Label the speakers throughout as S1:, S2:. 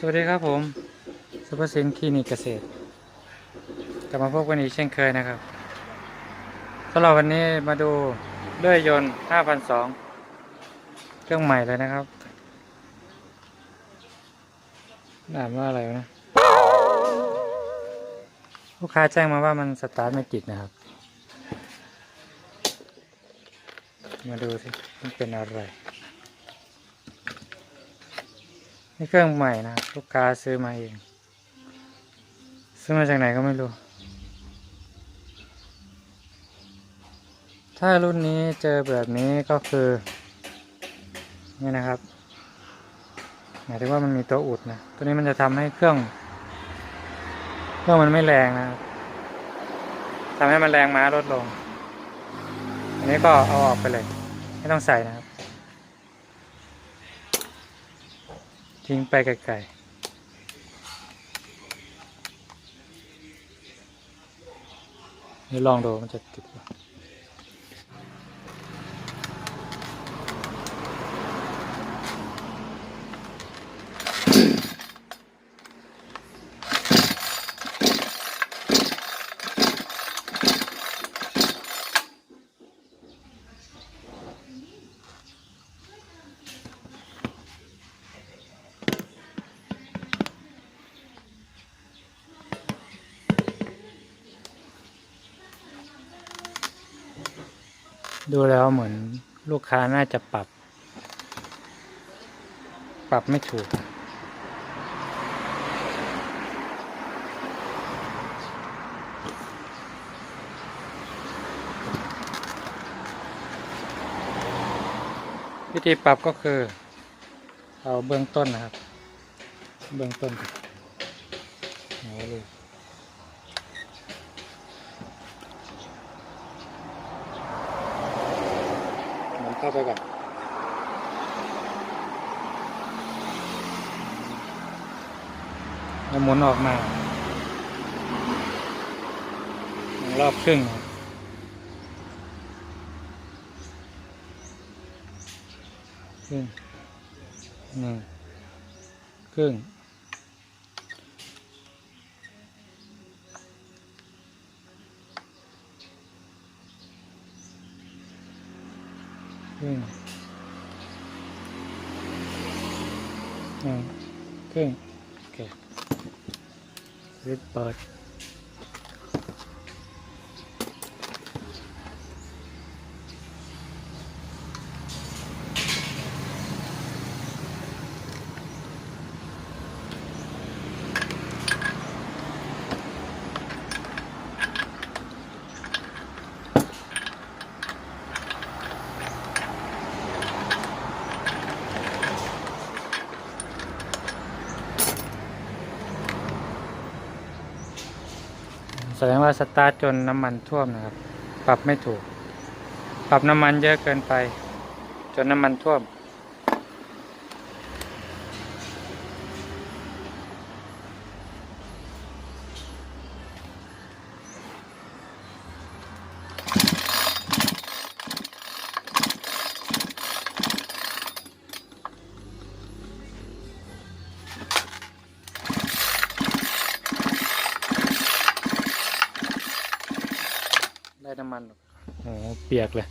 S1: สวัสดีครับผมสุภสินคลินิกเกษตร กลับมาพบกันอีกเช่นเคยนะครับสำหรับวันนี้มาดูเลื่อยยนต์ 5,002 เครื่องใหม่เลยนะครับอ่านว่าอะไรนะ ลูกค้าแจ้งมาว่ามันสตาร์ทไม่ติดนะครับ มาดูสิมันเป็นอะไร นี่เครื่องใหม่นะลูกค้าซื้อมาเอง ซื้อมาจากไหนก็ไม่รู้ ถ้ารุ่นนี้เจอแบบนี้ก็คือ นี่นะครับ หมายถึงว่ามันมีตัวอุดนะ ตัวนี้มันจะทำให้เครื่อง เครื่องมันไม่แรงนะทำให้มันแรงม้าลดลง อันนี้ก็เอาออกไปเลย ไม่ต้องใส่นะครับ ทิ้งไปไกลๆนี่ลองดูมันจะติดป่ะ ดูแล้วเหมือนลูกค้าน่าจะปรับ ปรับไม่ถูก วิธีปรับก็คือ เอาเบื้องต้นนะครับ เบื้องต้นก่อนเอาเลย หมุน เข้าไปก่อนแล้วหมุนออกมาหนึ่งรอบครึ่งครับครึ่งหนึ่งครึ่ง ครึ่งหนึ่งครึ่งโอเครีบเปิ ดแสดงว่าสตาร์ทจนน้ำมันท่วมนะครับ ปรับไม่ถูก ปรับน้ำมันเยอะเกินไป จนน้ำมันท่วม ได้น้ำมันโอ้เปียกเลย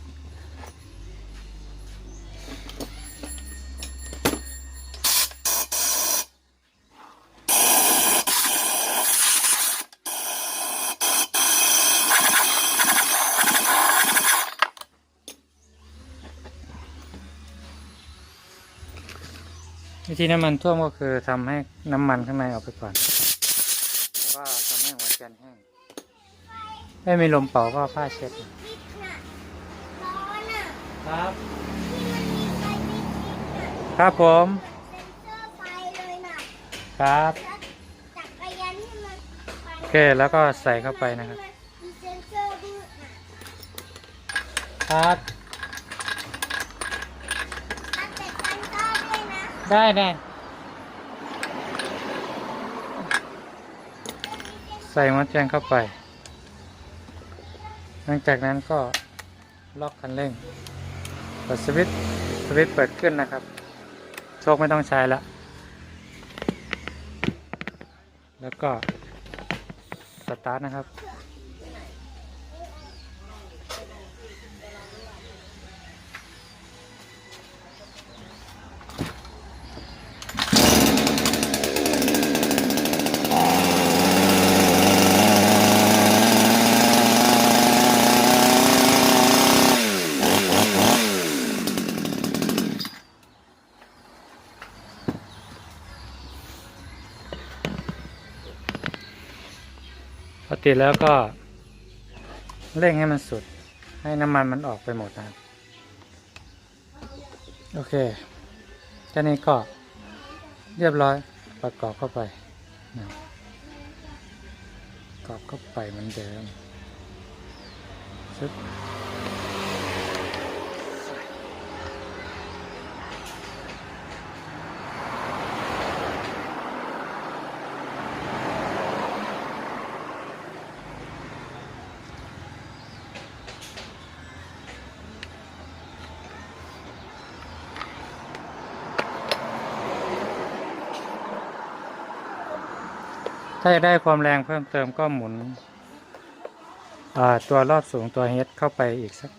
S1: วิธีน้ำมันท่วมก็คือทำให้น้ำมันข้างในออกไปก่อน แล้วก็ทำให้หัวเทียนแห้ง ไม่มีลมเป่าก็เอาผ้าเช็ด
S2: ร้อนอะ
S1: ครับ
S2: ที่มันมีไฟวิบ
S1: ครับผม
S2: เซ็นเซอร์ไฟเลยน่ะ
S1: ครับ
S2: แล้วจักรยานที่มันไฟ
S1: โอเค แล้วก็ใส่เข้าไปนะครับ
S2: มีเซ็นเซอร์ด้วยน่ะ
S1: ครับ
S2: ถ้าแต่กันก็ด้วยนะ
S1: ได้แน่ใส่มัดแจงเข้าไป หลังจากนั้นก็ล็อกคันเร่งกดสวิตสวิตเปิดขึ้นนะครับ โชคไม่ต้องใช้ละแล้วก็สตาร์ทนะครับ ติแล้วก็ เร่งให้มันสุด ให้น้ำมันมันออกไปหมดนะโอเคแค่นี้ก็เรียบร้อยประกอบเข้าไปนะประกอบเข้าไปเหมือนเดิมชึบ ถ้าได้ความแรงเพิ่มเติมก็หมุนตัวรอบสูงตัวเฮดเข้าไปอีกสัก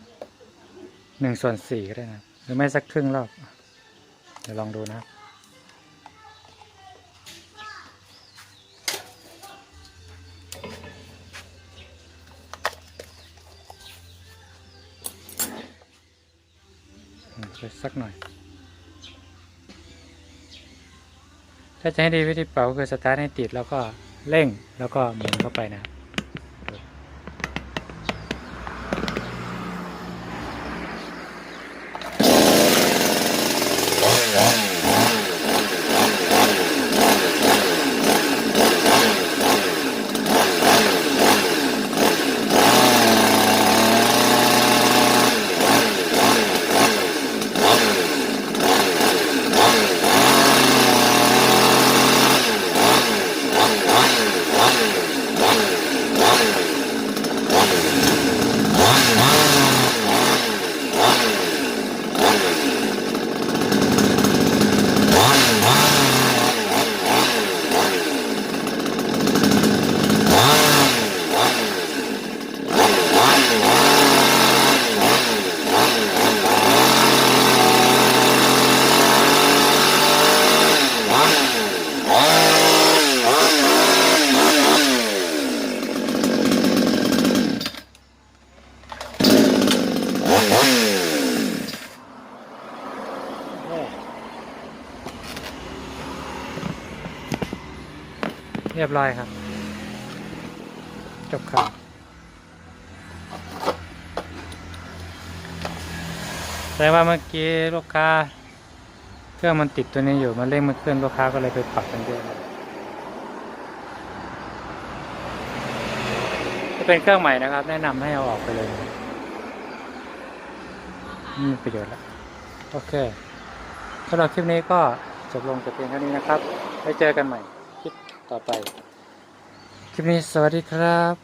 S1: หนึ่งส่วนสี่ก็ได้นะ หรือไม่สักครึ่งรอบ เดี๋ยวลองดูนะครับอืมไปสักหน่อย ถ้าจะให้ดีวิธีเป่าก็คือสตาร์ทให้ติดแล้วก็ เร่งแล้วก็หมุนเข้าไปนะครับ เรียบร้อยครับ จบข่าวแต่ว่าเมื่อกี้ลูกค้า เครื่องมันติดตัวนี้อยู่ มันเร่งไม่ขึ้นลูกค้าก็เลยไปปรับกันเยอะเลยถ้าเป็นเครื่องใหม่นะครับ แนะนำให้เอาออกไปเลยไม่มีประโยชน์แล้ว โอเคสำหรับคลิปนี้ก็จบลงแต่เพียงเท่านี้นะครับไว้เจอกันใหม่คลิป ต่อไป คลิปนี้สวัสดีครับ